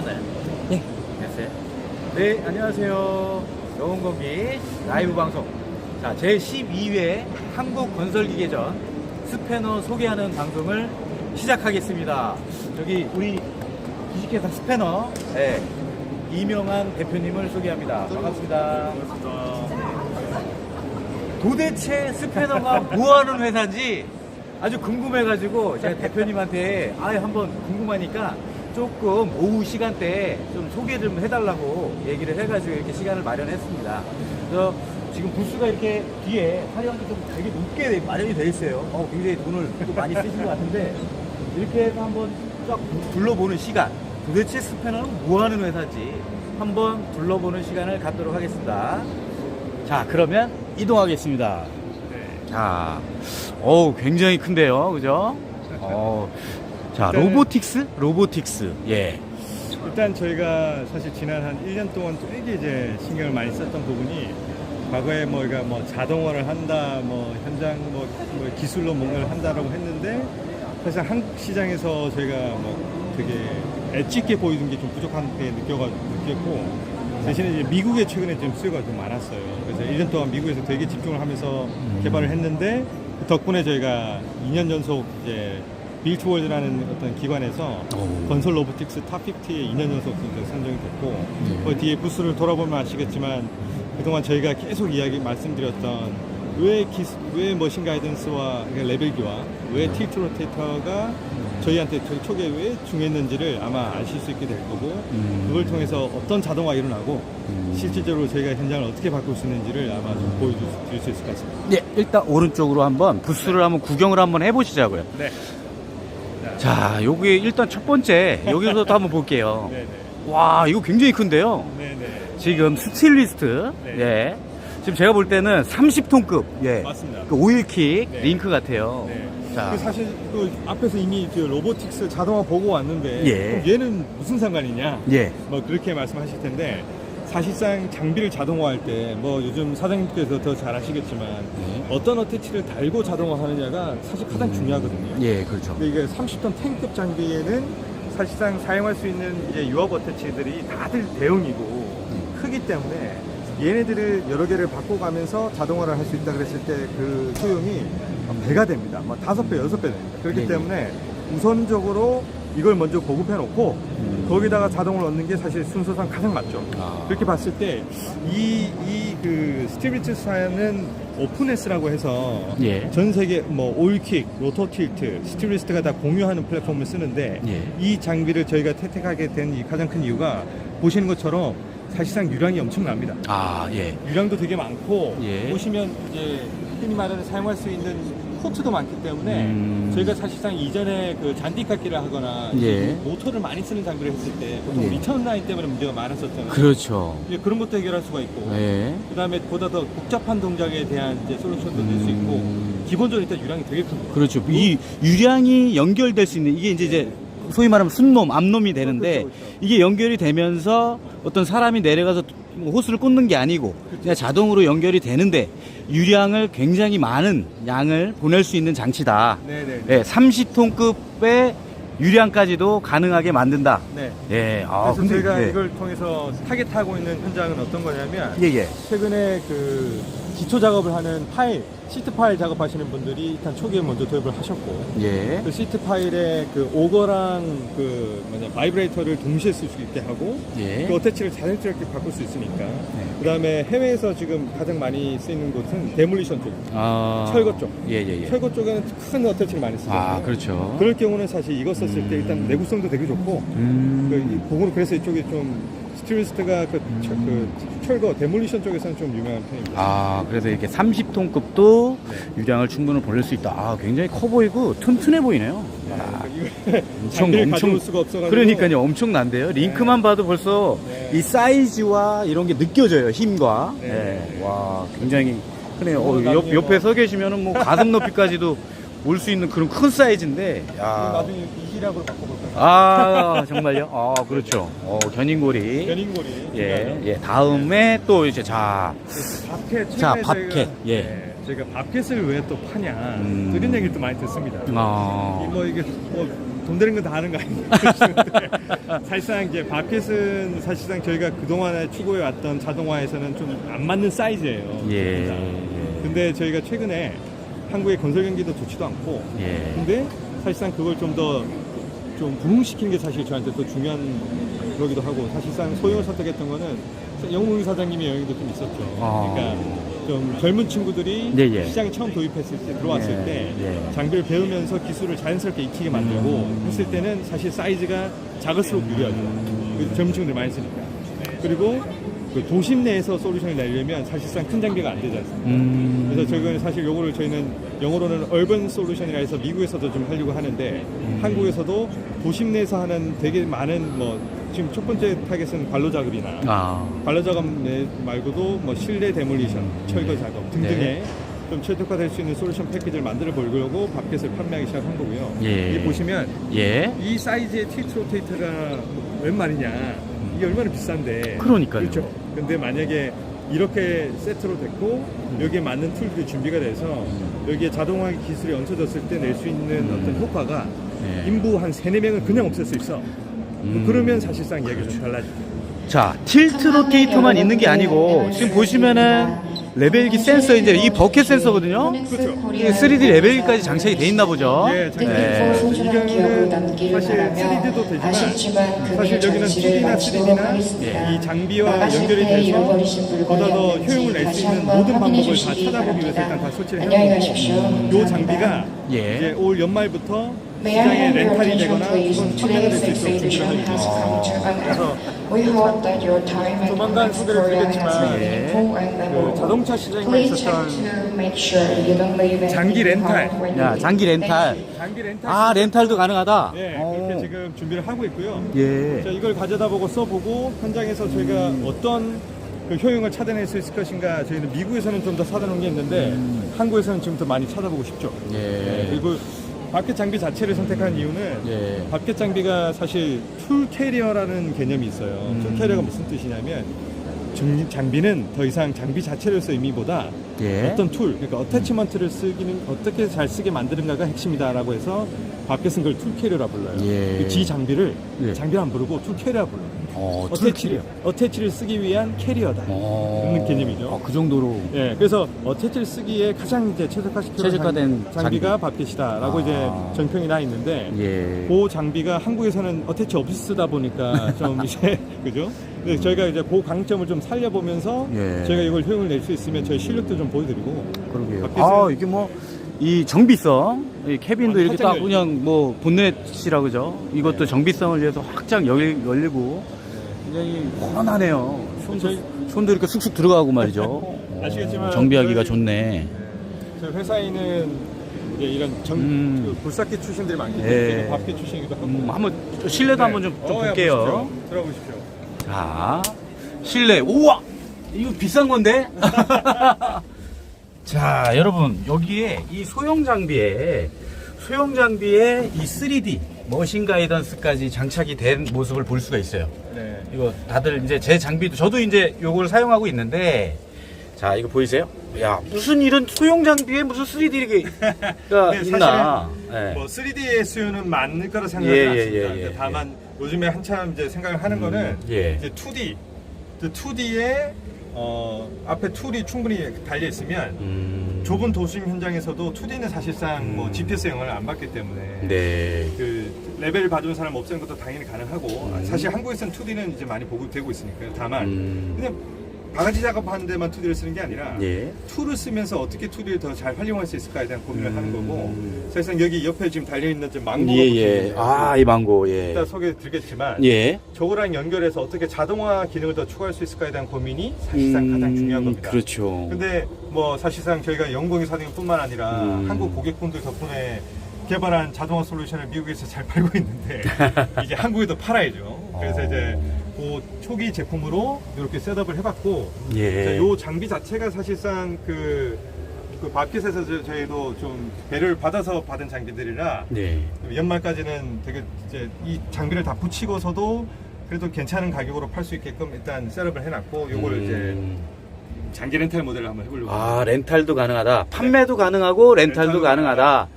하셨나요? 네. 됐어요. 네, 안녕하세요. 영웅건기 라이브 방송. 자, 제 12회 한국건설기계전 스패너 소개하는 방송을 시작하겠습니다. 저기 우리 주식회사 스패너 네, 이명환 대표님을 소개합니다. 반갑습니다. 도대체 스패너가 뭐 하는 회사인지 아주 궁금해가지고 제가 대표님한테 아예 한번 궁금하니까 조금 오후 시간대에 좀 소개 좀 해달라고 얘기를 해가지고 이렇게 시간을 마련했습니다. 그래서 지금 부스가 이렇게 뒤에 화려한 게좀 되게 높게 마련이 돼 있어요. 어, 굉장히 돈을 또 많이 쓰신 것 같은데 이렇게 해서 한번 쫙 둘러보는 시간 도대체 스패너는 뭐 하는 회사인지 한번 둘러보는 시간을 갖도록 하겠습니다. 자, 그러면 이동하겠습니다. 자, 어우, 굉장히 큰데요. 그죠? 어, 자, 일단은- 로보틱스? 로보틱스. 예. 일단 저희가 사실 지난 한 1년 동안 되게 이제 신경을 많이 썼던 부분이 과거에 뭐, 우리가 뭐 자동화를 한다, 뭐 현장 뭐, 뭐 기술로 뭔가를 한다라고 했는데 사실 한국 시장에서 저희가 뭐 되게 엣지 있게 보이는 게 좀 부족한 게 느껴가, 느꼈고 대신에 이제 미국에 최근에 좀 수요가 좀 많았어요. 그래서 1년 동안 미국에서 되게 집중을 하면서 개발을 했는데 그 덕분에 저희가 2년 연속 이제 빌트월드라는 어떤 기관에서 오. 건설 로보틱스 탑 50에 2년 연속 선정이 됐고 그 뒤에 부스를 돌아보면 아시겠지만 그동안 저희가 계속 이야기 말씀드렸던 왜, 기스, 왜 머신 가이던스와 그러니까 레벨기와 왜 틸트 로테이터가 저희한테 저희 초기에 왜 중요했는지를 아마 아실 수 있게 될 거고 음. 그걸 통해서 어떤 자동화가 일어나고 음. 실질적으로 저희가 현장을 어떻게 바꿀 수 있는지를 아마 좀 보여드릴 수 있을 것 같습니다. 네, 일단 오른쪽으로 한번 부스를 한번 구경을 한번 해보시자고요. 네. 자, 여기 일단 첫 번째, 여기서부터 한번 볼게요. 네네. 와, 이거 굉장히 큰데요. 네네. 지금 스틸리스트. 네. 예. 지금 제가 볼 때는 30톤급. 예. 맞습니다. 그 오일킥 네. 링크 같아요. 네. 자. 그 사실 그 앞에서 이미 그 로보틱스 자동화 보고 왔는데 예. 그럼 얘는 무슨 상관이냐? 예. 뭐 그렇게 말씀하실 텐데 사실상 장비를 자동화할 때 뭐 요즘 사장님께서 더 잘 아시겠지만 네. 어떤 어태치를 달고 자동화하느냐가 사실 가장 중요하거든요. 예, 그렇죠. 근데 이게 30톤 탱급 장비에는 사실상 사용할 수 있는 이제 유압 어태치들이 다들 대형이고 크기 때문에 얘네들을 여러 개를 바꿔가면서 자동화를 할 수 있다 그랬을 때 그 소용이 배가 됩니다. 뭐 다섯 배, 여섯 배 됩니다. 그렇기 네네. 때문에 우선적으로 이걸 먼저 보급해 놓고 음. 거기다가 자동을 넣는 게 사실 순서상 가장 맞죠. 아. 그렇게 봤을 때 이 이 그 스티리스트사는 오픈에스라고 해서 예. 전 세계 뭐 오일킥, 로토 틸트, 스티리스트가 다 공유하는 플랫폼을 쓰는데 예. 이 장비를 저희가 채택하게 된 이 가장 큰 이유가 보시는 것처럼 사실상 유량이 엄청납니다. 아, 예. 유량도 되게 많고 예. 보시면 이제 흔히 말하는 사용할 수 있는 포트도 많기 때문에 음. 저희가 사실상 이전에 그 잔디 깎기를 하거나 예. 모터를 많이 쓰는 장비를 했을 때 보통 예. 리턴 라인 때문에 문제가 많았었잖아요. 그렇죠. 예, 그런 것도 해결할 수가 있고 예. 그다음에 보다 더 복잡한 동작에 대한 이제 솔루션도 낼 수 있고 음. 기본적으로 일단 유량이 되게 큽니다. 그렇죠. 이 유량이 연결될 수 있는 이게 이제 이제 소위 말하면 순놈, 앞놈이 되는데 그렇죠, 그렇죠. 이게 연결이 되면서 어떤 사람이 내려가서 호스를 꽂는 게 아니고 그냥 자동으로 연결이 되는데 유량을 굉장히 많은 양을 보낼 수 있는 장치다. 네네. 예, 30톤급의 유량까지도 가능하게 만든다. 네. 예, 아, 그래서 근데 저희가 예. 이걸 통해서 타겟하고 있는 현장은 어떤 거냐면 예, 예. 최근에 그 기초 작업을 하는 파일, 시트 파일 작업하시는 분들이 일단 초기에 먼저 도입을 하셨고 예. 그 시트 파일에 그 오거랑 그 뭐냐 바이브레이터를 동시에 쓸 수 있게 하고 예. 그 어태치를 자연스럽게 바꿀 수 있으니까 네. 그다음에 해외에서 지금 가장 많이 쓰이는 곳은 데몰리션 쪽 아. 철거 쪽. 예, 예, 예. 철거 쪽에는 큰 어태치를 많이 쓰잖아요 아, 그렇죠. 그럴 경우는 사실 이거 썼을 때 일단 음. 내구성도 되게 좋고 음. 그 이- 그거는 그래서 이쪽이 좀 스틸리스트가 그, 철- 그 철거 데몰리션 쪽에서는 좀 유명한 편입니다. 아, 그래서 이렇게 30톤급도 네. 유량을 충분히 보낼 수 있다. 아, 굉장히 커 보이고 튼튼해 보이네요. 아, 이거 엄청, 장비를 엄청. 가져올 수가 없어가지고 그러니까요, 엄청난데요. 링크만 봐도 벌써 네. 이 사이즈와 이런 게 느껴져요, 힘과. 네. 예, 와, 굉장히 크네요. 어, 옆, 나중에 옆에 뭐- 서 계시면은 뭐 가슴 높이까지도 올 수 있는 그런 큰 사이즈인데. 야. 나중에 이 기락으로 바꿔볼까요? 아, 정말요? 아, 그렇죠. 어, 견인고리. 견인고리. 예, 예. 다음에 또 이제 자, 밥캣. 자, 최근에 밥캣. 저희가, 예. 네, 저희가 밥캣을 왜 또 파냐. 음. 또 이런 얘기를 또 많이 듣습니다. 아. 이뭐 이게 뭐 돈 되는 건 다 하는 거 아닌가 사실상 이제 바켓은 사실상 저희가 그동안에 추구해 왔던 자동화에서는 좀 안 맞는 사이즈예요. 예. 진짜. 근데 저희가 최근에 한국의 건설 경기도 좋지도 않고 예. 근데 사실상 그걸 좀 더 좀 부흥시키는 게 사실 저한테 더 중요한 거기도 하고 사실상 소형을 선택했던 거는 영웅 사장님의 영향도 좀 있었죠. 아. 그러니까 좀 젊은 친구들이 예, 예. 시장에 처음 도입했을 때 들어왔을 예, 때 예. 장비를 배우면서 기술을 자연스럽게 익히게 만들고 음. 했을 때는 사실 사이즈가 작을수록 유리하죠. 그 젊은 친구들이 많이 쓰니까. 그리고 그 도심 내에서 솔루션을 내려면 사실상 큰 장비가 안 되지 않습니까? 음. 그래서 저희는 사실 요거를 저희는 영어로는 얼번 솔루션이라 해서 미국에서도 좀 하려고 하는데 한국에서도 도심 내에서 하는 되게 많은 뭐 지금 첫 번째 타겟은 관로 작업이나 아. 관로 작업 내- 말고도 뭐 실내 데몰리션, 철거 작업 등등의 네. 좀 최적화될 수 있는 솔루션 패키지를 만들어 보려고 밥켓을 판매하기 시작한 거고요. 예. 이게 보시면 예. 이 사이즈의 틸트 로테이터가 웬 말이냐 이게 얼마나 비싼데 그러니까요. 그렇죠 근데 만약에 이렇게 세트로 됐고 여기에 맞는 툴들이 준비가 돼서 여기에 자동화 기술이 얹혀졌을 때 낼 수 있는 어떤 효과가 예. 인부 한 세네 명을 그냥 없앨 수 있어. 음. 그러면 사실상 이야기가 좀 달라지죠 자, 틸트 로테이터만 있는 게 아니고 지금 보시면은 레벨기 센서 이제 이 버켓 센서거든요. 그렇죠. 이게 3D 레벨기까지 장착이 돼 있나 보죠. 예, 장착이 네. 소중한 기억을 남기를 사실 3D도 되지만 사실 여기는 2D나 3D나 이 장비와 연결이 돼서 보다 더 효용을 낼 수 있는 모든 방법을 다 찾아보기 위해서 일단 다 설치를 해놓고 이 장비가 예. 이제 올 연말부터 I 시장에 렌탈이 되거나? 혹은 판매가 될 수 있도록 준비를 하고 있습니다. 그래서 조만간 소개를 드리겠지만, 그 memorable. 자동차 시장에 Please check 있었던 to make sure you don't leave 장기 렌탈. 야, 장기. 렌탈. Thank you. 장비 렌탈 아, 렌탈도 가능하다. 네, 어. 그렇게 지금 준비를 하고 있고요. 예. 자, 이걸 가져다 보고 써보고 현장에서 저희가 어떤 그 효용을 찾아낼 수 있을 것인가 저희는 미국에서는 좀더 사다놓은 게 있는데 한국에서는 지금 더 많이 찾아보고 싶죠. 예. 네, 그리고 바켓 장비 자체를 선택한 이유는 예. 바켓 장비가 사실 툴 캐리어라는 개념이 있어요. 음. 툴 캐리어가 무슨 뜻이냐면 정- 장비는 더 이상 장비 자체로서 의미보다 예. 어떤 툴, 그러니까 어태치먼트를 쓰기는 어떻게 잘 쓰게 만드는가가 핵심이다라고 해서 바켓은 그걸 툴 캐리어라 불러요. 예. 그 G 장비를 예. 장비를 안 부르고 툴 캐리어라 불러요. 어, 툴 어태치를. 어태치를 쓰기 위한 캐리어다. 어. 그런 개념이죠. 아, 그 정도로. 예, 그래서 어태치를 쓰기에 가장 이제 최적화된 장- 장비가 장비. 바켓이다라고 아. 이제 전평이 나 있는데 예. 그 장비가 한국에서는 어태치 없이 쓰다 보니까 좀 이제 그죠? 근데 저희가 이제 그 강점을 좀 살려보면서 예. 저희가 이걸 효용을 낼 수 있으면 저희 실력도 좀 보여드리고 그러게요. 아, 이게 뭐, 이 정비성, 이 캐빈도 아, 이렇게 딱 그냥 뭐, 본넷이라 그죠? 이것도 네. 정비성을 위해서 확장 열, 열리고, 굉장히 훤하네요. 손도, 저희- 손도 이렇게 쑥쑥 들어가고 말이죠. 어, 아시겠지만 정비하기가 저희- 좋네. 저희 회사에는 이제 이런 정, 음. 그 불삭기 출신들이 많기 예. 때문에 밥기 출신이기도 하고 음, 한번, 실내도 한번 좀, 좀 어, 예, 볼게요. 보십시오. 들어보십시오. 자, 실내. 우와! 이거 비싼 건데? 자, 여러분, 여기에 이 소형 장비에, 소형 장비에 이 3D, 머신 가이던스까지 장착이 된 모습을 볼 수가 있어요. 네. 이거 다들 이제 제 장비도, 저도 이제 요걸 사용하고 있는데, 자, 이거 보이세요? 야, 무슨 이런 소형 장비에 무슨 3D가 네, 있나? 예. 뭐 3D의 수요는 많을 거라 생각을 예. 예, 예, 근데 예, 다만 요즘에 한참 이제 생각을 하는 음, 거는 예. 이제 2D, 그 2D에 어, 앞에 툴이 충분히 달려 있으면 음, 좁은 도심 현장에서도 2D는 사실상 뭐 음. GPS 영향을 안 받기 때문에 네. 그 레벨을 봐주는 사람 없애는 것도 당연히 가능하고 음. 사실 한국에서는 2D는 이제 많이 보급되고 있으니까요. 다만 음, 그냥 바가지 작업하는 데만 2D를 쓰는 게 아니라 예. 툴을 쓰면서 어떻게 2D를 더 잘 활용할 수 있을까에 대한 고민을 음. 하는 거고 사실상 여기 옆에 지금 달려있는 지금 망고가 예, 예. 아, 이 망고, 예. 이따 소개해 드리겠지만 예. 저거랑 연결해서 어떻게 자동화 기능을 더 추가할 수 있을까에 대한 고민이 사실상 가장 중요한 겁니다. 그렇죠. 근데 뭐 사실상 저희가 영광의 사장님뿐만 아니라 음. 한국 고객분들 덕분에 개발한 자동화 솔루션을 미국에서 잘 팔고 있는데 이제 한국에도 팔아야죠. 그래서 어. 이제 그 초기 제품으로 이렇게 셋업을 해봤고 예. 이 장비 자체가 사실상 그, 그 마켓에서 저- 저희도 좀 배를 받아서 받은 장비들이라 네. 연말까지는 되게 이제 이 장비를 다 붙이고서도 그래도 괜찮은 가격으로 팔 수 있게끔 일단 셋업을 해놨고 요걸 음. 이제 장기 렌탈 모델을 한번 해보려고 아, 렌탈도 가능하다. 판매도 가능하고 렌탈도 렌탈도 가능하다.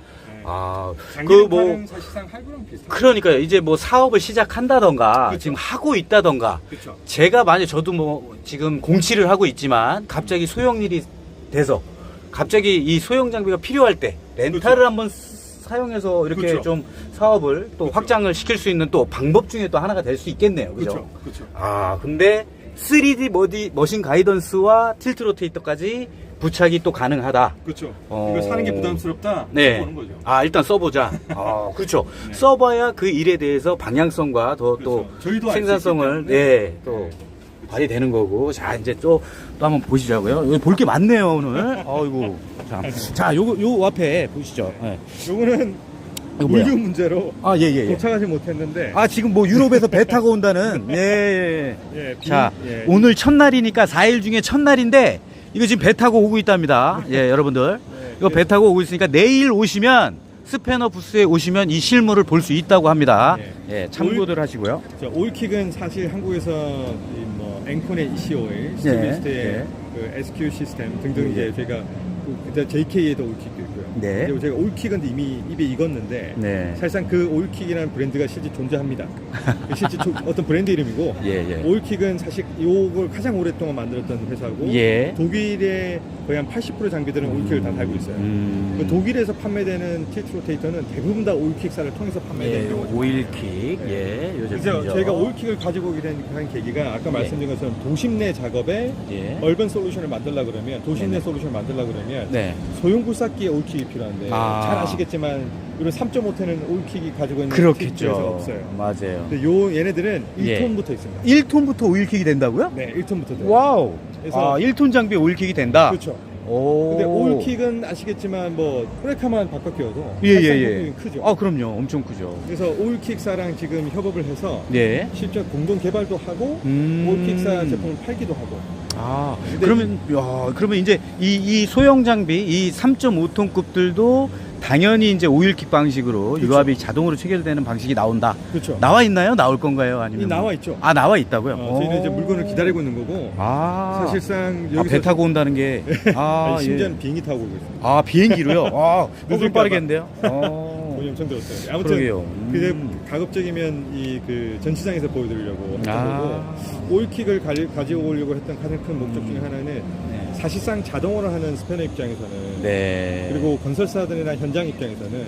네. 아, 그 뭐, 사실상 할부랑 비슷해요. 그러니까요. 이제 뭐 사업을 시작한다던가 그쵸. 지금 하고 있다던가 그렇죠. 제가 만약 저도 뭐 지금 공치를 하고 있지만 갑자기 소형일이 돼서 갑자기 이 소형 장비가 필요할 때 렌탈을 한번 사용해서 이렇게 그쵸. 좀 사업을 또 확장을 시킬 수 있는 또 방법 중에 또 하나가 될 수 있겠네요. 그죠? 그렇죠. 아, 근데 3D 머디, 머신 가이던스와 틸트 로테이터까지 부착이 또 가능하다. 그렇죠. 어. 이거 사는 게 부담스럽다. 네. 보는 거죠. 아, 일단 써보자. 아, 그렇죠. 써봐야 그 일에 대해서 방향성과 더또 그렇죠. 저희도 생산성을, 때문에. 예, 또 발휘되는 거고. 자, 이제 또, 또 한번 보시자고요. 볼 게 많네요, 오늘. 아이고. 자, 자, 요거, 요 앞에 보시죠. 예. 요거는? 물류 문제로 아, 예, 예, 예. 도착하지 못했는데 아, 지금 뭐 유럽에서 배 타고 온다는. 예, 예. 예, 비- 자, 예. 오늘 첫날이니까 4일 중에 첫날인데, 이거 지금 배 타고 오고 있답니다. 예, 여러분들. 네, 이거 배 타고 오고 있으니까 내일 오시면, 스패너 부스에 오시면 이 실물을 볼 수 있다고 합니다. 예, 참고들 하시고요. 자, 올킥은 사실 한국에서 이뭐 앵콘의 ECO의 예, 스티비스트의 예. 그 SQ 시스템 등등 예. 이제 저희가 그 그때 JK에도 올킥도 있고요. 네. 그리고 제가 올킥은 이미 입에 익었는데 네. 사실상 그 올킥이라는 브랜드가 실제 존재합니다. 그 실제 조- 어떤 브랜드 이름이고 예, 예. 올킥은 사실 이걸 가장 오랫동안 만들었던 회사고 예. 독일의 거의 한 80% 장비들은 올킥을 다 달고 있어요. 음. 그 독일에서 판매되는 틸트 로테이터는 대부분 다 올킥사를 통해서 예, 판매되는 경우죠. 오일킥. 예, 요 그래서 제품이죠. 저희가 올킥을 가지고 오게 된한 계기가 아까 말씀드린 것처럼 도심 내 작업에 예. 얼번 솔 루션을 만들려 그러면 도심 내. 솔루션을 만들려 그러면 네. 소형 굴삭기에 올킥이 필요한데 아. 잘 아시겠지만 이런 3.5톤은 올킥이 가지고 있는 그렇겠죠. 없어요. 맞아요. 근데 요 얘네들은 예. 1톤부터 있습니다. 1톤부터 오일킥이 된다고요? 네, 1톤부터 돼요. 와우. 그래서- 아, 1톤 장비에 오일킥이 된다. 그렇죠. 오. 근데 올킥은 아시겠지만 뭐 브레이크만 바꿔 끼워도 예, 예, 예. 크죠. 아, 그럼요. 엄청 크죠. 그래서 올킥사랑 지금 협업을 해서 네. 실제 공동 개발도 하고 음. 올킥사 제품을 팔기도 하고 아, 근데 그러면, 야, 그러면 이제 이, 이 소형 장비, 이 3.5톤급들도 당연히 이제 오일킥 방식으로 그렇죠. 유압이 자동으로 체결되는 방식이 나온다. 그렇죠. 나와 있나요? 나올 건가요? 아니면? 이 나와 있죠. 아, 나와 있다고요? 어, 저희는 이제 오. 물건을 기다리고 있는 거고 아. 사실상 아, 여기서 배 타고 온다는 게. 아, 아니, 심지어는 예. 비행기 타고 오고 있어요. 아, 비행기로요? 아, 조금 봐. 빠르겠는데요? 어. 돈이 엄청 들었어요. 아무튼 그러게요. 그게 음. 가급적이면 이 그 전시장에서 보여드리려고 했던 아. 거고 올킥을 가, 가지고 오려고 했던 가장 큰 목적 중에 하나는 네. 사실상 자동화를 하는 스패너 입장에서는 네. 그리고 건설사들이나 현장 입장에서는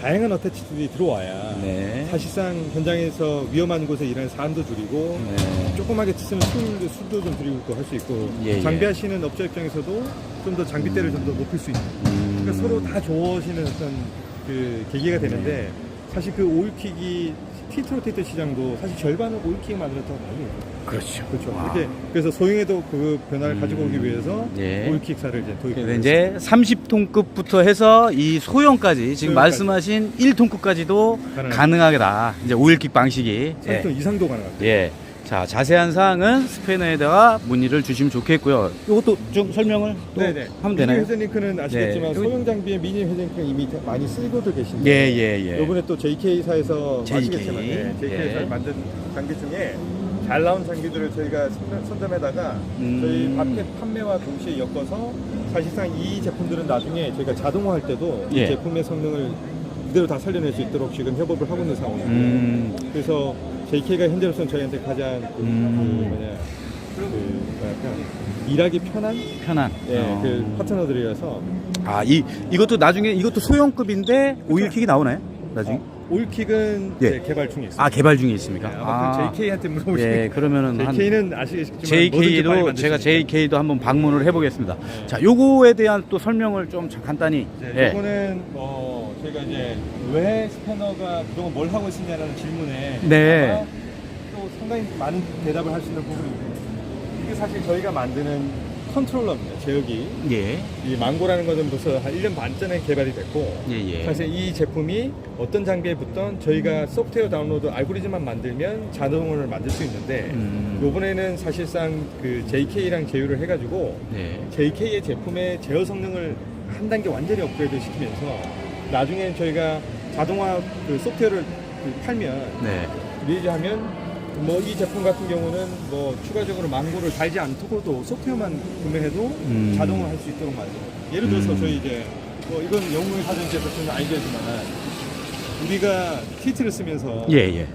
다양한 어태치들이 들어와야 네. 사실상 현장에서 위험한 곳에 일하는 사람도 줄이고 네. 조그맣게 쓰는 술, 술도 좀 줄이고 할 수 있고 예, 예. 장비하시는 업체 입장에서도 좀 더 장비대를 좀더 높일 수 있는 음. 그러니까 서로 다 좋아지는 어떤 그 계기가 되는데 사실 그 오일킥이 티트로테이터 시장도 사실 절반은 오일킥 만들었다고 봐요. 그렇죠. 그렇죠. 와. 이렇게 그래서 소형에도 그 변화를 음. 가지고 오기 위해서 예. 오일킥사를 이제 도입. 그래서 이제 30톤급부터 해서 이 소형까지 지금 소형까지. 말씀하신 1톤급까지도 가능합니다. 가능하다. 이제 오일킥 방식이. 예. 3톤 이상도 가능합니다. 예. 자, 자세한 사항은 스패너에다가 문의를 주시면 좋겠고요. 이것도 좀 설명을 또 네네. 하면 되나요? 미니 회전링크는 아시겠지만 네. 소형 장비의 미니 회전링크는 이미 많이 쓰고도 계신데. 예, 예, 예. 이번에 또 JK사에서 JK. 아시겠지만 네, JK사에서 예. 만든 장비 중에 잘 나온 장비들을 저희가 선점- 선점에다가 음. 저희 마켓 판매와 동시에 엮어서 사실상 이 제품들은 나중에 저희가 자동화할 때도 예. 이 제품의 성능을 그대로 다 살려낼 수 있도록 지금 협업을 하고 있는 상황이에요. 음. 그래서 JK가 현재로서는 저희한테 가장 그, 음. 그 뭐냐 그 뭐랄까 일하기 편한 편한. 예, 어. 그 파트너들이라서 아, 이 이것도 나중에 이것도 소형급인데 오일킥이 나오나요? 나중에? 올킥은 예. 이제 개발 중에 있습니다. 아, 개발 중에 있습니까? 네, 그 JK한테 물어보시면 예, 그러면은 한 JK는 아시겠지만 뭐든지 빨리 JK도 제가. JK도 한번 방문을 해보겠습니다. 네. 자, 요거에 대한 또 설명을 좀 간단히. 이제 예. 이거는 어 저희가 이제 왜 스패너가 그동안 뭘 하고 있었냐라는 질문에 네. 또 상당히 많은 대답을 할 수 있는 부분인데 이게 사실 저희가 만드는 컨트롤러입니다. 제어기. 예. 이 망고라는 것은 벌써 한 1년 반 전에 개발이 됐고 예, 예. 사실 이 제품이 어떤 장비에 붙던 저희가 소프트웨어 다운로드 알고리즘만 만들면 자동으로 만들 수 있는데 음. 요번에는 사실상 그 JK랑 제휴를 해가지고 네. JK의 제품의 제어 성능을 한 단계 완전히 업그레이드 시키면서 나중에 저희가 자동화 그 소프트웨어를 그 팔면 네. 리리즈하면 뭐 이 제품 같은 경우는 뭐 추가적으로 망고를 달지 않고도 소프트웨어만 구매해도 음. 자동으로 할수 있도록 만들어요. 예를 들어서 음. 저희 이제 뭐 이건 영웅의 사정제에서 저는 알겠지만 우리가 티트를 쓰면서 예, 예.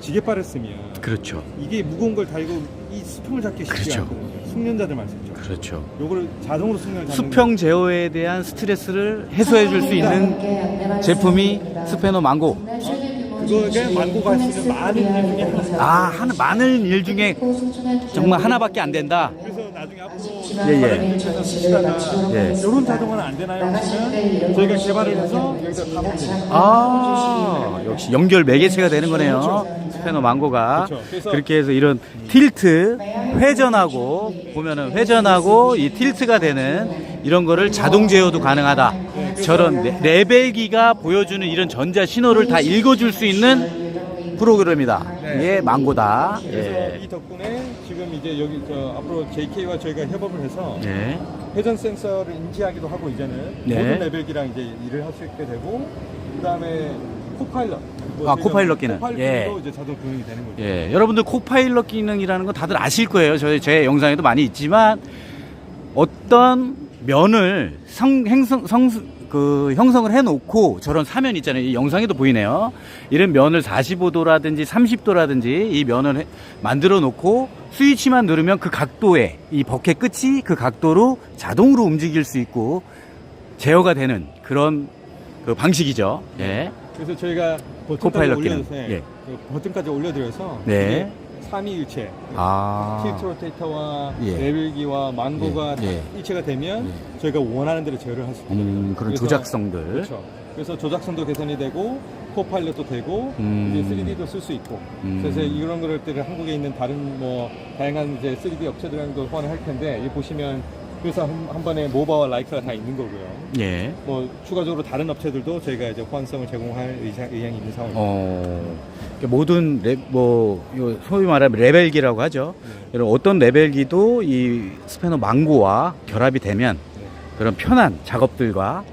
지게발을 쓰면 그렇죠. 이게 무거운 걸 달고 이 수평을 잡기 쉽지 그렇죠. 않거든요. 숙련자들 말씀이죠. 그렇죠. 요거를 자동으로 잡는 수평 제어에 대한 스트레스를 해소해 줄 수 있는 제품이 스페너 망고. 그거가 망고가 있는 많은 일 중에 하나. 아, 한 많은 일 중에 정말 하나밖에 안 된다. 그래서 나중에 앞으로 예, 예. 예. 이런 자동화는 안 되나요? 하시면 저희가 개발을 해서 여기다. 아, 역시 연결 매개체가 되는 거네요. 스페너 망고가. 그렇죠. 그렇게 해서 이런 틸트, 회전하고, 보면은 회전하고 이 틸트가 되는 이런 거를 자동 제어도 가능하다. 저런 레- 레벨기가 보여주는 이런 전자 신호를 다 읽어줄 수 있는 프로그램이다. 이게 망고다. 그래서 예. 이 덕분에 지금 이제 여기 저 앞으로 JK와 저희가 협업을 해서 예. 회전 센서를 인지하기도 하고 이제는 네. 모든 레벨기랑 이제 일을 할 수 있게 되고 그다음에 코파일럿 뭐 아, 저희가 코파일럿 기능. 코파일럿도 예. 이제 자동 구현이 되는 거죠. 예, 여러분들 코파일럿 기능이라는 거 다들 아실 거예요. 저희 제 영상에도 많이 있지만 어떤 면을 성, 행성, 성, 그 형성을 해놓고 저런 사면 있잖아요. 이 영상에도 보이네요. 이런 면을 45도라든지 30도라든지 이 면을 해- 만들어 놓고 스위치만 누르면 그 각도에 이 버켓 끝이 그 각도로 자동으로 움직일 수 있고 제어가 되는 그런 그 방식이죠. 예. 그래서 저희가 버튼까지 코파일럿 기능. 올려서 예. 그 버튼까지 올려드려서 네. 3위 일체 아. 틸트 로테이터와 예. 레벨기와 망고가 예, 예. 다 일체가 되면 저희가 원하는 대로 제어를 할 수 있게 음. 그런 그래서- 조작성들. 그렇죠. 그래서 조작성도 개선이 되고 코파일럿도 되고 음. 이제 3D도 쓸 수 있고 음. 그래서 이런 것들을 한국에 있는 다른 뭐 다양한 이제 3D 업체들랑도 호환을 할 텐데 여기 보시면 그래서 한, 한 번에 모바와 라이크가 다 있는 거고요. 예. 뭐 추가적으로 다른 업체들도 저희가 이제 호환성을 제공할 의사, 의향이 있는 상황입니다. 어, 그러니까 모든 레, 뭐, 요 소위 말하면 레벨기라고 하죠. 네. 이런 어떤 레벨기도 이 스패너 망고와 결합이 되면 네. 그런 편한 작업들과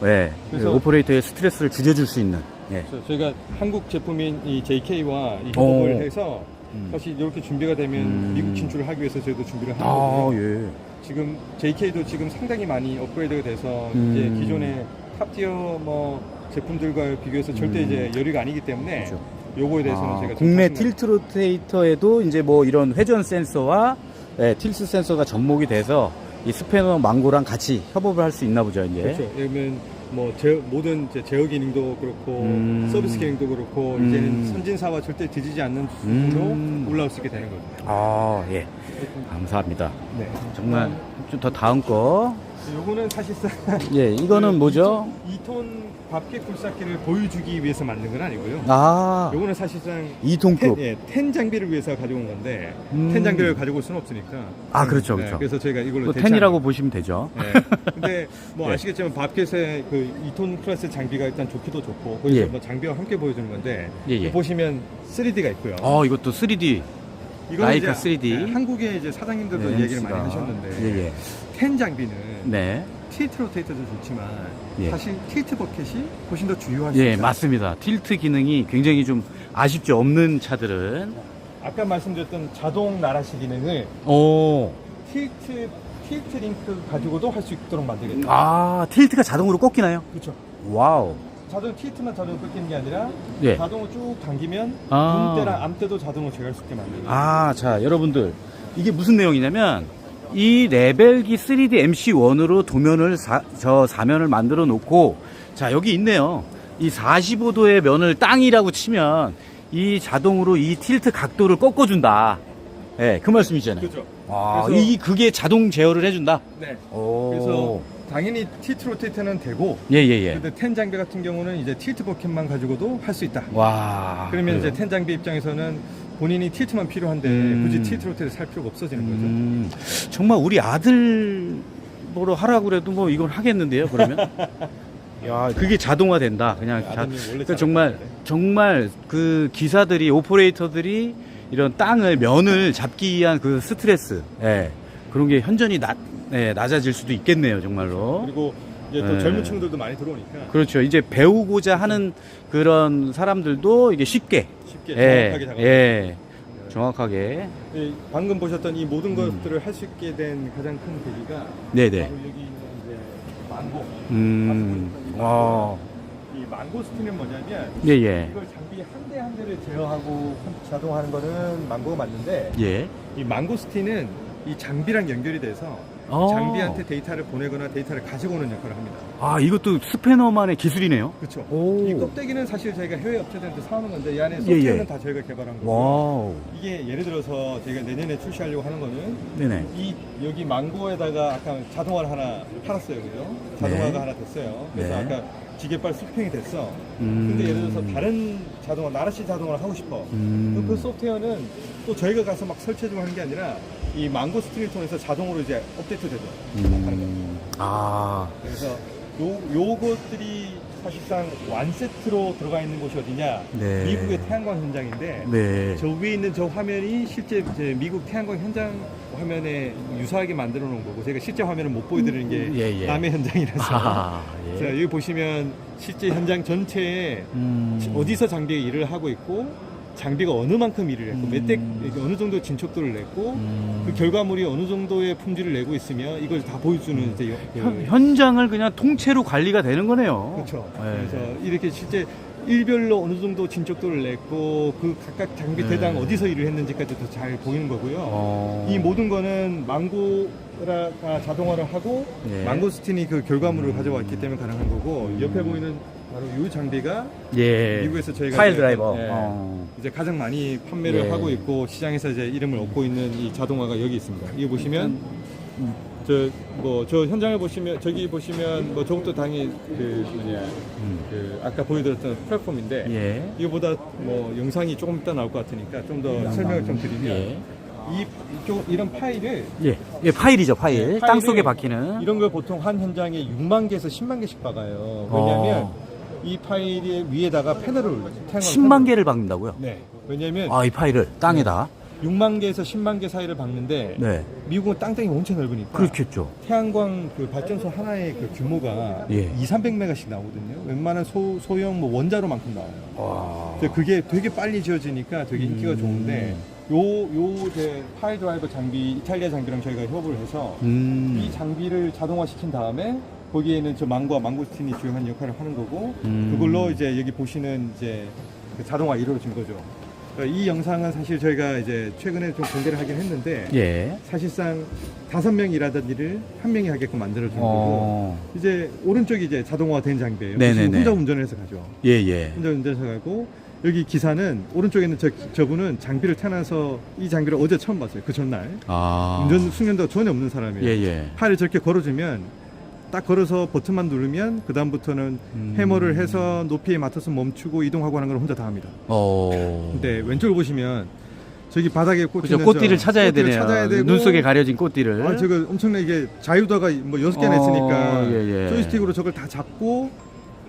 그렇죠. 예, 그래서- 오퍼레이터의 스트레스를 줄여줄 수 있는. 예. 그래서 저희가 한국 제품인 이 JK와 이 협업을 오. 해서 음. 사실 이렇게 준비가 되면 음. 미국 진출을 하기 위해서 저희도 준비를 하는 아, 거고요. 예. 지금 JK도 지금 상당히 많이 업그레이드가 돼서 음. 이제 기존의 탑티어 뭐 제품들과 비교해서 절대 음. 이제 여류가 아니기 때문에 그렇죠. 요거에 대해서는 아, 제가 국내 틸트 로테이터에도 이제 뭐 이런 회전 센서와 예, 틸트 센서가 접목이 돼서 이 스패너 망고랑 같이 협업을 할 수 있나 보죠, 이제. 그렇죠. 그러면 뭐 제, 모든 이제 제어 기능도 그렇고 음. 서비스 기능도 그렇고 음. 이제는 선진사와 절대 뒤지지 않는 수준으로 음. 올라올 수 있게 되는 거죠. 아, 예. 감사합니다. 네. 정말 좀 더 다음 거. 요거는 사실상 예, 이거는 뭐죠? 2톤 밥솥 굴삭기를 보여주기 위해서 만든 건 아니고요. 아, 요거는 사실상 2톤급. 텐, 예, 텐 장비를 위해서 가져온 건데 음. 텐 장비를 가지고 올 수는 없으니까. 아, 그렇죠, 네, 그렇죠. 그래서 저희가 이걸로 또 텐이라고. 보시면 되죠. 네. 근데 뭐 예. 아시겠지만 밥켓의 그 2톤 클래스 장비가 일단 좋기도 좋고 거기서 예. 뭐 장비와 함께 보여주는 건데 예, 예. 보시면 3D가 있고요. 어, 이것도 3D. 이거는 라이카 이제 3D. 네, 한국의 이제 사장님들도 네, 얘기를 많이 MC가. 하셨는데 예, 예. 텐 장비는 네. 틸트 로테이터도 좋지만 예. 사실 틸트 버켓이 훨씬 더 주요할 수 예, 있어요. 맞습니다. 틸트 기능이 굉장히 좀 아쉽죠. 없는 차들은. 아까 말씀드렸던 자동 나라시 기능을 오. 틸트 틸트 링크 가지고도 할 수 있도록 만들겠다. 아, 틸트가 자동으로 꺾이나요? 그렇죠. 와우. 자동 틸트만 자동으로 끊기는 게 아니라 예. 자동으로 쭉 당기면 아. 붐대랑 암대도 자동으로 제어할 수 있게 만들고. 아, 자, 여러분들. 이게 무슨 내용이냐면, 이 레벨기 3D MC1으로 도면을, 사, 저 사면을 만들어 놓고, 자, 여기 있네요. 이 45도의 면을 땅이라고 치면, 이 자동으로 이 틸트 각도를 꺾어준다. 예, 그 말씀이잖아요. 그렇죠. 아, 그래서- 이, 그게 자동 제어를 해준다? 네. 오. 그래서 당연히 틸트 로테이터는 되고 예, 예, 예. 근데 텐 장비 같은 경우는 이제 틸트 버켓만 가지고도 할 수 있다. 와. 그러면 이제 그래요? 텐 장비 입장에서는 본인이 틸트만 필요한데 음. 굳이 틸트 로테이터 살 필요가 없어지는 거죠. 음, 정말 우리 아들 뭐로 하라고 그래도 뭐 이걸 하겠는데요, 그러면? 야, 그게 자동화 된다. 그냥 자, 아드님 원래 그러니까 정말 잘하는데. 정말 그 기사들이 오퍼레이터들이 이런 땅을 면을 잡기 위한 그 스트레스, 예, 그런 게 현저히 낮, 예, 낮아질 수도 있겠네요, 정말로. 그리고 이제 또 네. 젊은 층들도 많이 들어오니까 그렇죠. 이제 배우고자 하는 그런 사람들도 이게 쉽게, 쉽게 예, 정확하게 다가. 예, 정확하게, 이 방금 보셨던 이 모든 음. 것들을 할 수 있게 된 가장 큰 계기가 네네. 바로 여기 있는 이제 망고. 음, 와, 이 망고스틴은 뭐냐면 예, 예, 이걸 장비 한 대 한 대를 제어하고 자동화하는 거는 망고가 맞는데 예. 이 망고스틴은 이 장비랑 연결이 돼서 어. 장비한테 데이터를 보내거나 데이터를 가지고 오는 역할을 합니다. 아, 이것도 스패너만의 기술이네요. 그렇죠. 오. 이 껍데기는 사실 저희가 해외 업체들한테 사오는 건데 이 안에 예, 소프트웨어는 예. 다 저희가 개발한 거고 와우. 이게 예를 들어서 저희가 내년에 출시하려고 하는 거는 네네. 이 여기 망고에다가 아까 자동화를 하나 팔았어요, 그죠? 자동화가 네. 하나 됐어요. 그래서 네. 아까 기계발 수평이 됐어. 음. 근데 예를 들어서 다른 자동화, 나라시 자동화를 하고 싶어. 음. 그럼 그 소프트웨어는 또 저희가 가서 막 설치해주고 하는 게 아니라 이 망고 스트리를 통해서 자동으로 이제 업데이트 되죠. 음. 아, 그래서 요, 요것들이 사실상 완세트로 들어가 있는 곳이 어디냐? 네. 미국의 태양광 현장인데 네. 저 위에 있는 저 화면이 실제 이제 미국 태양광 현장 화면에 유사하게 만들어 놓은 거고 제가 실제 화면을 못 보여드리는 게 예, 예. 남의 현장이라서 아, 자, 예. 여기 보시면 실제 현장 전체에 음. 어디서 장비가 일을 하고 있고 장비가 어느 만큼 일을 했고 몇대 음. 어느 정도 진척도를 냈고 음. 그 결과물이 어느 정도의 품질을 내고 있으면 이걸 다 보여주는 이제 여- 그 현, 현장을 그냥 통째로 관리가 되는 거네요. 그렇죠. 네. 그래서 이렇게 실제 일별로 어느 정도 진척도를 냈고 그 각각 장비 네. 대당 어디서 일을 했는지까지도 잘 보이는 거고요. 어. 이 모든 거는 망고가 자동화를 하고 네. 망고스틴이 그 결과물을 음. 가져왔기 때문에 가능한 거고 옆에 보이는 바로 이 장비가 예. 미국에서 저희가 파일 이제- 드라이버. 예. 어. 이제 가장 많이 판매를 예. 하고 있고 시장에서 이제 이름을 얻고 있는 이 자동화가 여기 있습니다. 이거 보시면 음. 저 뭐 저 현장을 보시면 저기 보시면 뭐 저것도 당연히 그 뭐냐 음. 그 아까 보여드렸던 플랫폼인데 예. 이거보다 뭐 영상이 조금 이따 나올 것 같으니까 좀 더 설명을 좀 드리면 예. 이 이쪽 이런 파일을 예. 예, 파일이죠, 파일. 네, 땅 파일을 속에 박히는. 이런 걸 보통 한 현장에 6만 개에서 10만 개씩 박아요. 왜냐하면 어. 이 파일 위에다가 패널을 올려요. 태양광 10만 패널을. 개를 박는다고요? 네. 왜냐하면 아, 이 파일을 땅에다. 6만 개에서 10만 개 사이를 박는데 네. 미국은 땅덩이 엄청 넓으니까 그렇겠죠. 태양광 그 발전소 하나의 그 규모가 예. 2, 300메가씩 나오거든요. 웬만한 소, 소형 뭐 원자로만큼 나와요. 와. 근데 그게 되게 빨리 지어지니까 되게 인기가 음. 좋은데 요, 요, 이제 파일 드라이버 장비, 이탈리아 장비랑 저희가 협업을 해서 음. 이 장비를 자동화 시킨 다음에 거기에는 저 망고와 망고스틴이 중요한 역할을 하는 거고 음. 그걸로 이제 여기 보시는 이제 그 자동화 이루어진 거죠. 그러니까 이 영상은 사실 저희가 이제 최근에 좀 공개를 하긴 했는데 예. 사실상 다섯 명이 일하던 일을 한 명이 하게끔 만들어준 거고 어. 이제 오른쪽이 이제 자동화된 장비예요. 네네네. 혼자 운전을 해서 가죠. 예, 예. 혼자 운전해서 가고 여기 기사는 오른쪽에 있는 저, 저분은 장비를 타나서 이 장비를 어제 처음 봤어요. 그 전날 아. 운전 숙련도가 전혀 없는 사람이에요. 예, 예. 팔을 저렇게 걸어주면 딱 걸어서 버튼만 누르면 그 다음부터는 음. 해머를 해서 높이에 맞춰서 멈추고 이동하고 하는 걸 혼자 다 합니다. 어. 근데 왼쪽을 보시면 저기 바닥에 꽂히는 그죠. 꽃띠를 저 찾아야 꽃띠를 되네요. 찾아야 되고 눈 속에 가려진 꽃띠를. 아, 저거 엄청나게 자유도가 뭐 여섯 개나 어, 있으니까 예, 예. 조이스틱으로 저걸 다 잡고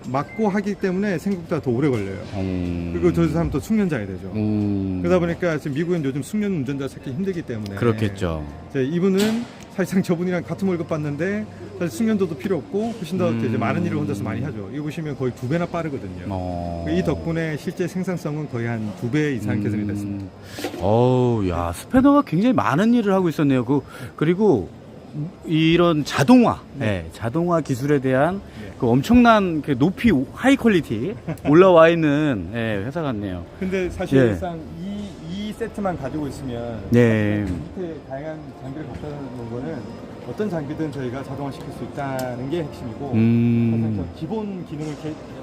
막고 하기 때문에 생각보다 더 오래 걸려요. 음. 그리고 저 사람 또 숙련자야 되죠. 음. 그러다 보니까 지금 미국은 요즘 숙련 운전자 찾기 힘들기 때문에 그렇겠죠. 이제 이분은 사실상 저분이랑 같은 월급 받는데 사실 숙련도도 필요 없고 훨씬 더 음. 이제 많은 일을 혼자서 많이 하죠. 이거 보시면 거의 두 배나 빠르거든요. 어. 이 덕분에 실제 생산성은 거의 한 두 배 이상 개선이 됐습니다. 음. 어우, 야, 스패너가 굉장히 많은 일을 하고 있었네요. 그, 그리고 이런 자동화, 네. 자동화 기술에 대한 네. 그 엄청난 그 높이, 하이 퀄리티 올라와 있는 예, 회사 같네요. 근데 사실상 이, 이 세트만 가지고 있으면 네. 밑에 다양한 장비를 갖다 놓은 거는 어떤 장비든 저희가 자동화시킬 수 있다는 게 핵심이고 음. 기본 기능을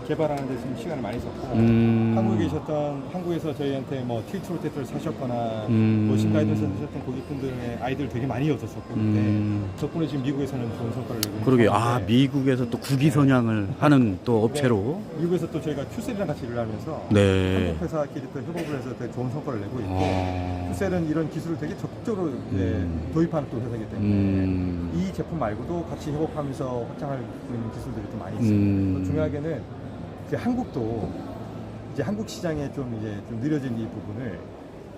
개, 발하는 데 지금 시간을 많이 썼고 음. 한국에 계셨던 한국에서 저희한테 뭐 틸트 로테터를 사셨거나 음. 머신 가이던스 드셨던 고객분들의 아이들 되게 많이 얻었었고 근데 음. 덕분에 지금 미국에서는 좋은 성과를 내고 있는 그러게, 아, 상황인데 미국에서 또 국위선양을 하는 또 업체로. 네, 미국에서 또 저희가 큐셀이랑 같이 일을 하면서 네. 한국 회사끼리 또 협업을 해서 되게 좋은 성과를 내고 있고 어. 큐셀은 이런 기술을 되게 적극적으로 이제 음. 도입하는 또 회사이기 때문에 음. 이 제품 말고도 같이 협업하면서 확장할 수 있는 기술들이 또 많이 있습니다. 음. 또 중요하게는 이제 한국도 이제 한국 시장에 좀 이제 좀 느려진 이 부분을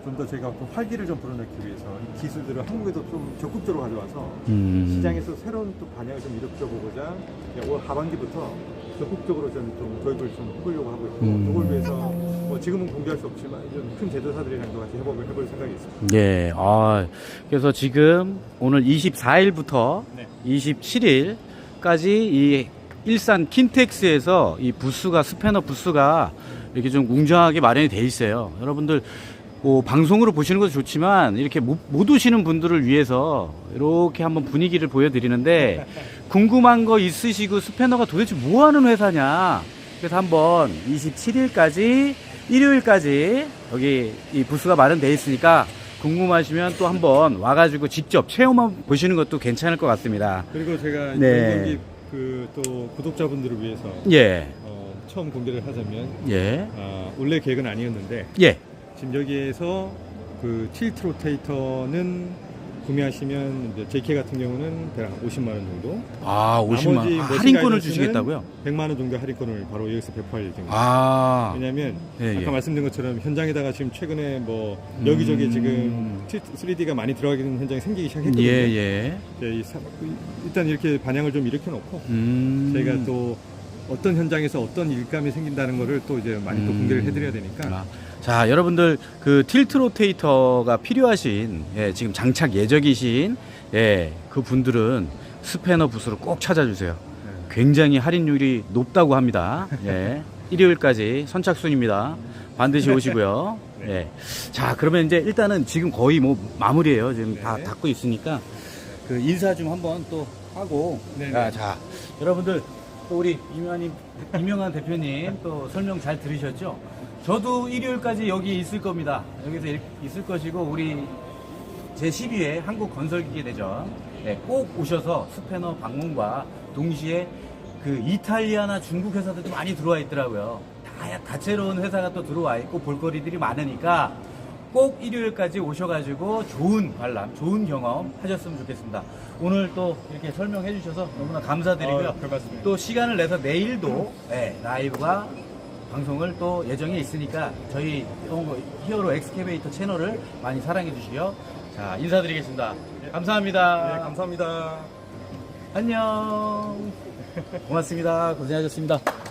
좀 더 저희가 좀 활기를 좀 불어넣기 위해서 이 기술들을 한국에도 좀 적극적으로 가져와서 음. 시장에서 새로운 또 반향을 좀 일으켜보고자 올 하반기부터 적극적으로 좀, 좀 도입을 좀 해보려고 하고 있고 음. 이걸 위해서 뭐 지금은 공개할 수 없지만 좀 큰 제조사들이랑도 같이 협업을 해볼 생각이 있습니다. 예, 아, 그래서 지금 오늘 24일부터 네. 27일 11월까지 이 일산 킨텍스에서 이 부스가 스패너 부스가 이렇게 좀 웅장하게 마련이 돼 있어요. 여러분들 뭐 방송으로 보시는 것도 좋지만 이렇게 못, 못 오시는 분들을 위해서 이렇게 한번 분위기를 보여드리는데 궁금한 거 있으시고 스패너가 도대체 뭐 하는 회사냐 그래서 한번 27일까지 일요일까지 여기 이 부스가 마련돼 있으니까 궁금하시면 또 한번 와가지고 직접 체험해 보시는 것도 괜찮을 것 같습니다. 그리고 제가 네. 그또 구독자분들을 위해서 예, 어, 처음 공개를 하자면 예, 아, 원래 계획은 아니었는데 예. 지금 여기에서 그 틸트 로테이터는 구매하시면 이제 JK 같은 경우는 대략 50만 원 정도, 아, 50만 원. 아, 머신 할인권을 주시겠다고요? 100만 원 정도 할인권을 바로 여기서 배포할 예정입니다. 아, 왜냐하면 예, 아까 예. 말씀드린 것처럼 현장에다가 지금 최근에 뭐 여기저기 음. 지금 3D가 많이 들어가는 현장이 생기기 시작했거든요. 예, 예. 이 사- 일단 이렇게 반향을 좀 일으켜 놓고 음. 저희가 또 어떤 현장에서 어떤 일감이 생긴다는 거를 또 이제 많이 또 음. 공개를 해드려야 되니까 아, 자, 여러분들 그 틸트 로테이터가 필요하신 예, 지금 장착 예정이신 예, 그 분들은 스패너 부스로 꼭 찾아주세요. 네. 굉장히 할인율이 높다고 합니다. 예. 일요일까지 선착순입니다. 반드시 오시고요. 네. 예. 자, 그러면 이제 일단은 지금 거의 뭐 마무리예요. 지금 다 네. 닫고 있으니까 그 인사 좀 한번 또 하고. 네, 자, 네. 자, 여러분들 또 우리 이명환님, 이명환 대표님 또 설명 잘 들으셨죠? 저도 일요일까지 여기 있을 겁니다. 여기서 일- 있을 것이고 우리 제12회 한국건설기계 대전 네, 꼭 오셔서 스패너 방문과 동시에 그 이탈리아나 중국 회사들도 많이 들어와 있더라고요. 다, 다채로운 회사가 또 들어와 있고 볼거리들이 많으니까 꼭 일요일까지 오셔가지고 좋은 관람, 좋은 경험 하셨으면 좋겠습니다. 오늘 또 이렇게 설명해 주셔서 너무나 감사드리고요. 아, 별 말씀을요. 또 시간을 내서 내일도 네, 라이브가 방송을 또 예정에 있으니까 저희 히어로 엑스케베이터 채널을 많이 사랑해 주시고요. 자, 인사드리겠습니다. 감사합니다. 네, 감사합니다. 안녕. 고맙습니다. 고생하셨습니다.